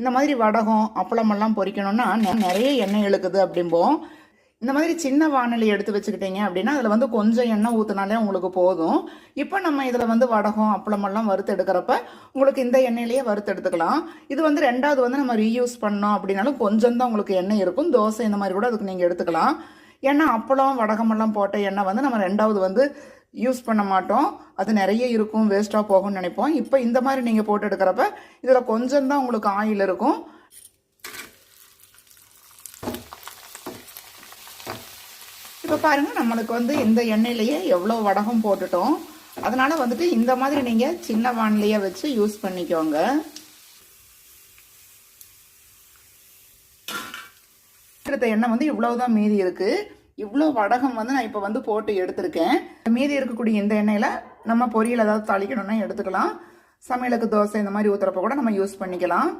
இந்த மாதிரி வடகம் அப்பளமெல்லாம் பொறிக்கணும்னா நிறைய எண்ணெய் இழுக்குது அப்படிம்போம். இந்த மாதிரி சின்ன வானொலி எடுத்து வச்சுக்கிட்டீங்க அப்படின்னா அதில் வந்து கொஞ்சம் எண்ணெய் ஊற்றினாலே உங்களுக்கு போதும். இப்போ நம்ம இதில் வந்து வடகம் அப்பளமெல்லாம் வறுத்து எடுக்கிறப்ப உங்களுக்கு இந்த எண்ணெயிலேயே வறுத்து எடுத்துக்கலாம். இது வந்து ரெண்டாவது வந்து நம்ம ரீயூஸ் பண்ணோம் அப்படின்னாலும் கொஞ்சம் தான் உங்களுக்கு எண்ணெய் இருக்கும். தோசை இந்த மாதிரி கூட அதுக்கு நீங்கள் எடுத்துக்கலாம். ஏன்னா அப்பளம் வடகமெல்லாம் போட்ட எண்ணெய் வந்து நம்ம ரெண்டாவது வந்து யூஸ் பண்ண மாட்டோம். அது நிறைய இருக்கும் வேஸ்ட்டாக போகும்னு நினைப்போம். இப்போ இந்த மாதிரி நீங்கள் போட்டு எடுக்கிறப்ப இதில் கொஞ்சம் தான் உங்களுக்கு ஆயில் இருக்கும். இப்போ பாருங்கள் நம்மளுக்கு வந்து இந்த எண்ணெயிலேயே எவ்வளோ வடகம் போட்டுட்டோம். அதனால் வந்துட்டு இந்த மாதிரி நீங்கள் சின்ன வானிலையே வச்சு யூஸ் பண்ணிக்கோங்க. எண்ணெய் வந்து இவ்வளவுதான் மீதி இருக்குது இவ்வளோ வடகம் வந்து நான் இப்போ வந்து போட்டு எடுத்திருக்கேன். மீதி இருக்கக்கூடிய இந்த எண்ணெயில் நம்ம பொரியல் ஏதாவது தாளிக்கணும்னா எடுத்துக்கலாம். சமையலுக்கு தோசை இந்த மாதிரி ஊற்றுறப்ப கூட நம்ம யூஸ் பண்ணிக்கலாம்.